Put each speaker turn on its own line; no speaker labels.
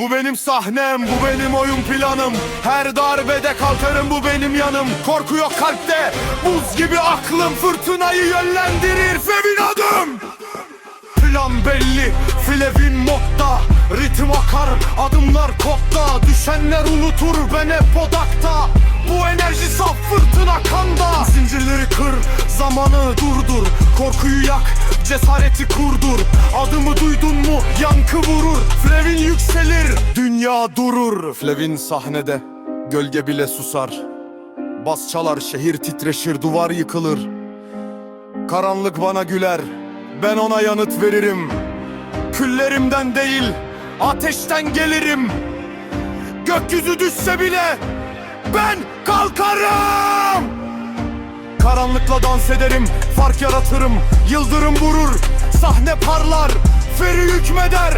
Bu benim sahnem, bu benim oyun planım. Her darbede kalkarım bu benim yanım. Korku yok kalpte, buz gibi aklım. Fırtınayı yönlendirir Fevin adım. Plan belli, filevin modda. Ritim akar, adımlar kodda Düşenler unutur, ben hep odakta. Bu enerji saf fırtına zamanı durdur Korkuyu yak, cesareti kurdur Adımı duydun mu, yankı vurur Flevin yükselir, dünya durur Flevin sahnede, gölge bile susar Bas çalar, şehir titreşir, duvar yıkılır Karanlık bana güler, ben ona yanıt veririm. Küllerimden değil, ateşten gelirim. Gökyüzü düşse bile ben kalkarım. Karanlıkla dans ederim, fark yaratırım. Yıldırım vurur, sahne parlar, feri hükmeder.